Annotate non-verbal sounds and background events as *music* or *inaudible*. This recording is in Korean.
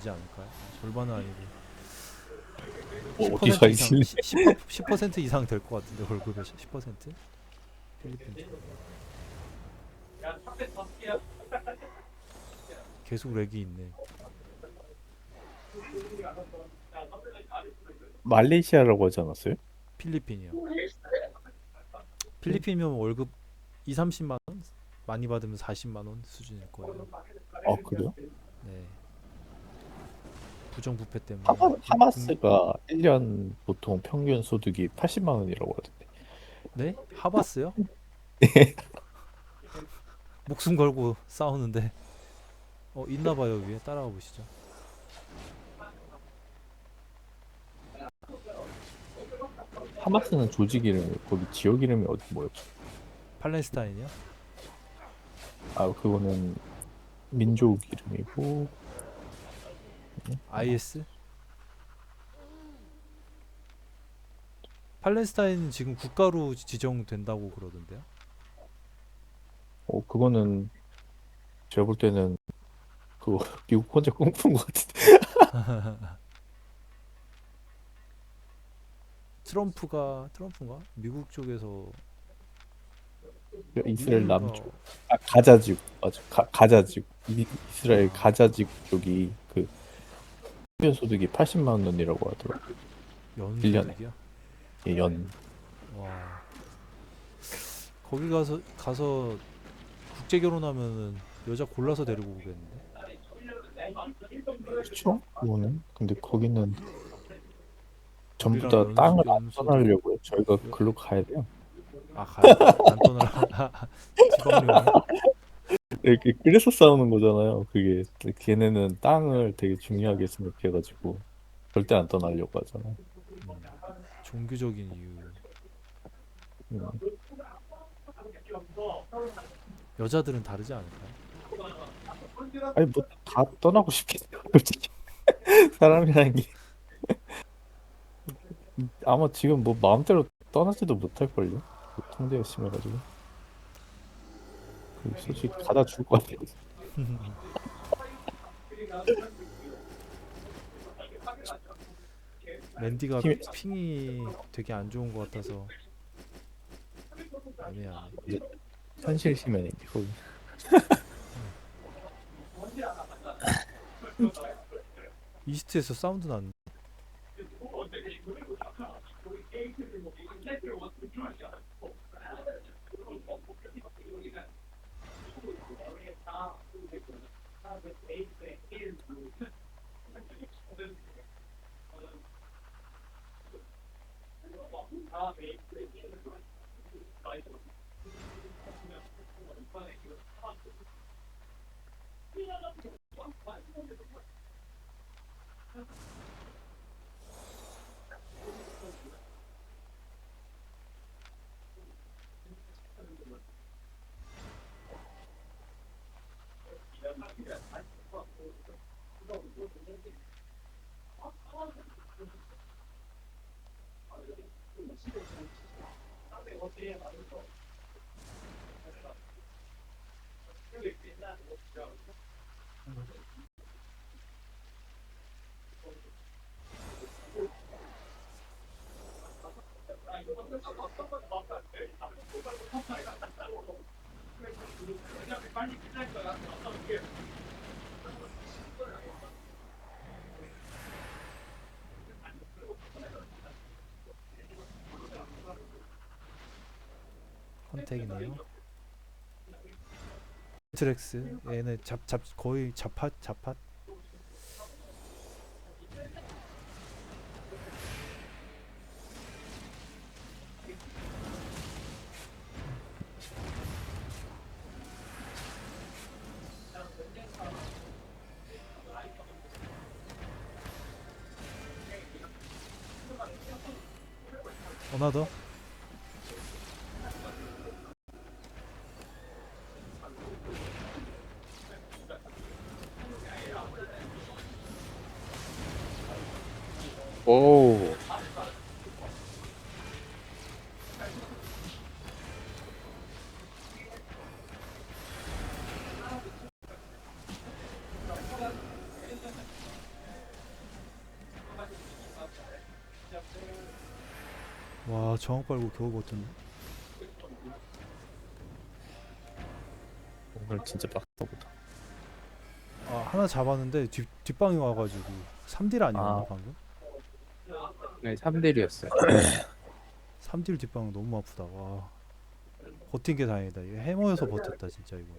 되지 않을까요? 절반은 아니고 뭐10% 어디가 이상 있을래? 10%, 10% 이상 될 것 같은데 월급의 10% 필리핀 계속 렉이 있네 말레이시아라고 하지 않았어요? 필리핀이요 필리핀이면 월급 2, 30만 원 많이 받으면 40만 원 수준일 거예요 아 그래요? 네 부정부패 때문에 하마, 하마스가 1년 보통 평균 소득이 80만 원이라고 하던데 네? 하바스요? *laughs* 목숨 걸고 싸우는데 어 있나봐요 위에 따라가 보시죠 하마스는 조직 이름이 거기 지역 이름이 어디 뭐였죠? 팔레스타인이요? 아 그거는 민족 이름이고 IS? 팔레스타인은 지금 국가로 지정된다고 그러던데요? 어 그거는 제가 볼 때는 그거 *laughs* 미국 혼자 꿈꾼 것 같은데. *laughs* 트럼프가 트럼프인가? 미국 쪽에서 이스라엘 남쪽. 아 가자지구. 맞아. 가, 가자지구. 이, 이스라엘 가자지구 쪽이 그 평균 소득이 80만 원이라고 하더라고요. 일 년에. 연소득이야? 예, 연. 와. 거기 가서 가서 국제 결혼하면은 여자 골라서 데리고 오겠는데? 그렇죠 그거는. 근데 거기는 전부 다 우리랑 땅을 안 떠나려고요. 저희가 글로 가야 돼요. 아 가야 돼? 안 떠나라 지방령 *laughs* 이렇게 그래서 싸우는 거잖아요. 그게 걔네는 땅을 되게 중요하게 생각해가지고 절대 안 떠나려고 하잖아요. 음, 종교적인 이유. 음. 여자들은 다르지 않을까요? 아니 뭐 다 떠나고 싶겠네요 솔직히. *laughs* 사람이라는 게. 아마 지금 뭐 마음대로 떠나지도 못할 걸요? 그 통제가 심해가지고. 그 솔직히 가다 죽을 것 같아요. *laughs* 맨디가 힘이- 핑이 되게 안 좋은 것 같아서. 안해 현실 심해네 거기 이스트에서 사운드 났네 Thank you. Thank you. 컨택이네요. 트렉스. 얘네 잡잡 거의 잡팟 잡팟. 어나더 오. 와 정확 빨고 겨우 버텼네 오늘 진짜 빡다보다. 아 하나 잡았는데 뒷, 뒷방이 와가지고 3딜 아니었나 아. 방금? 네, 3딜이었어요. 3딜 뒷방 너무 아프다. 와. 버틴 게 다행이다. 이거 해머여서 버텼다 진짜 이거